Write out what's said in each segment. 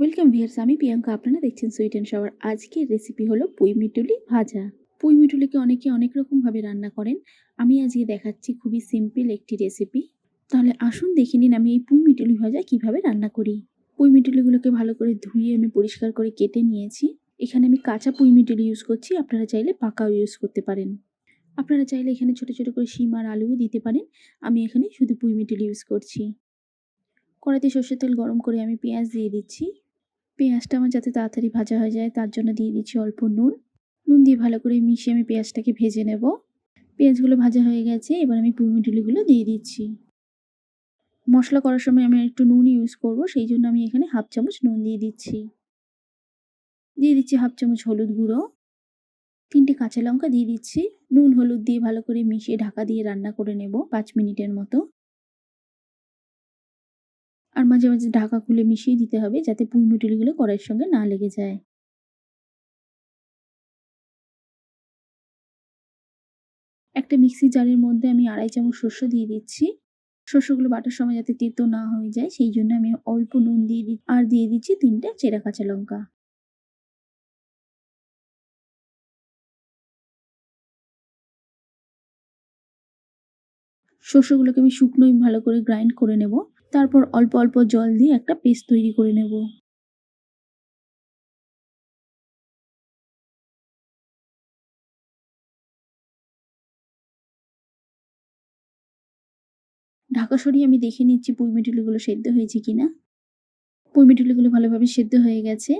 Welcome viewers আমি প্রিয়াঙ্কা। আপনারা দেখছেন সুইট অ্যান্ড শাওয়ার আজকের রেসিপি হলো পুঁই মিটুলি ভাজা। পুঁই মিটুলিকে অনেকে অনেক রকমভাবে রান্না করেন। আমি আজকে দেখাচ্ছি খুবই সিম্পল একটি রেসিপি তাহলে আসুন দেখে নিন আমি এই পুঁই মিটুলি ভাজা কীভাবে রান্না করি। পুঁই মিটুলিগুলোকে ভালো করে ধুয়ে আমি পরিষ্কার করে কেটে নিয়েছি। এখানে আমি কাঁচা পুঁই মিটুলি ইউজ করছি। আপনারা চাইলে পাকাও ইউজ করতে পারেন। আপনারা চাইলে এখানে ছোটো ছোটো করে শিম আর আলুও দিতে পারেন। আমি এখানে শুধু পুঁই মিটুলি ইউজ করছি। কড়াইতে সর্ষের তেল গরম করে আমি পেঁয়াজ দিয়ে দিচ্ছি। পেঁয়াজটা আমার যাতে তাড়াতাড়ি ভাজা হয়ে যায়, তার জন্য দিয়ে দিচ্ছি অল্প নুন। নুন দিয়ে ভালো করে মিশিয়ে আমি পেঁয়াজটাকে ভেজে নেব। পেঁয়াজগুলো ভাজা হয়ে গেছে, এবার আমি পুঁইমিটুলিগুলো দিয়ে দিচ্ছি। মশলা করার সময় আমি একটু নুন ইউজ করব, সেই জন্য আমি এখানে হাফ চামচ নুন দিয়ে দিচ্ছি। দিয়ে দিচ্ছি হাফ চামচ হলুদ গুঁড়ো। তিনটে কাঁচা লঙ্কা দিয়ে দিচ্ছি। নুন, হলুদ দিয়ে ভালো করে মিশিয়ে ঢাকা দিয়ে রান্না করে নেব পাঁচ মিনিটের মতো। আর মাঝে মাঝে ঢাকা খুলে মিশিয়ে দিতে হবে যাতে পুঁই মিটুলিগুলো কড়াইয়ের সঙ্গে না লেগে যায়। একটা মিক্সি জারের মধ্যে আমি আড়াই চামচ শস্য দিয়ে দিচ্ছি। শস্যগুলো বাটার সময় যাতে তেতো না হয়ে যায়, সেই জন্য আমি অল্প নুন দিয়ে দিই আর দিয়ে দিচ্ছি তিনটা চেরা কাঁচা লঙ্কা। শস্যগুলোকে আমি শুকনোই ভালো করে গ্রাইন্ড করে নেব। তারপর অল্প অল্প জল দিয়ে একটা পেস্ট তৈরি করে নেব। ঢাকা সরিয়ে আমি দেখে নিচ্ছি পুঁই মিটুলিগুলো সেদ্ধ হয়েছে কিনা। পুঁই মিটুলিগুলো ভালোভাবে সেদ্ধ হয়ে গেছে।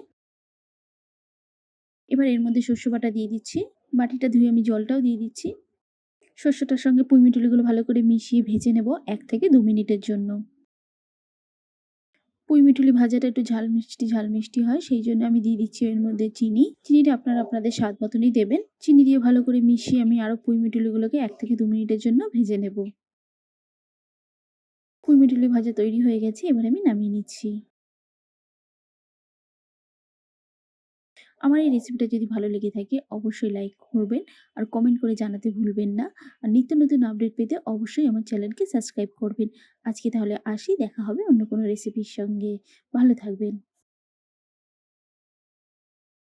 এবার এর মধ্যে শস্য বাটা দিয়ে দিচ্ছি। বাটিটা ধুয়ে আমি জলটাও দিয়ে দিচ্ছি। শস্যটার সঙ্গে পুঁই মিটুলিগুলো ভালো করে মিশিয়ে ভেজে নেব এক থেকে দু মিনিটের জন্য। পুঁই মিঠুলি ভাজাটা একটু ঝাল মিষ্টি ঝাল মিষ্টি হয় সেই জন্য আমি দিয়ে দিচ্ছি এর মধ্যে চিনি। চিনিটা আপনারা আপনাদের স্বাদ মতনই দেবেন। চিনি দিয়ে ভালো করে মিশিয়ে আমি আরও পুঁই মিঠুলিগুলোকে এক থেকে দু মিনিটের জন্য ভেজে নেব। পুঁই মিঠুলি ভাজা তৈরি হয়ে গেছে, এবার আমি নামিয়ে নিচ্ছি। আমার এই রেসিপিটা যদি ভালো লেগে থাকে, অবশ্যই লাইক করবেন আর কমেন্ট করে জানাতে ভুলবেন না। আর নিত্য নতুন আপডেট পেতে অবশ্যই আমার চ্যানেলকে সাবস্ক্রাইব করবেন। আজকে তাহলে আসি, দেখা হবে অন্য কোনো রেসিপির সঙ্গে। ভালো থাকবেন।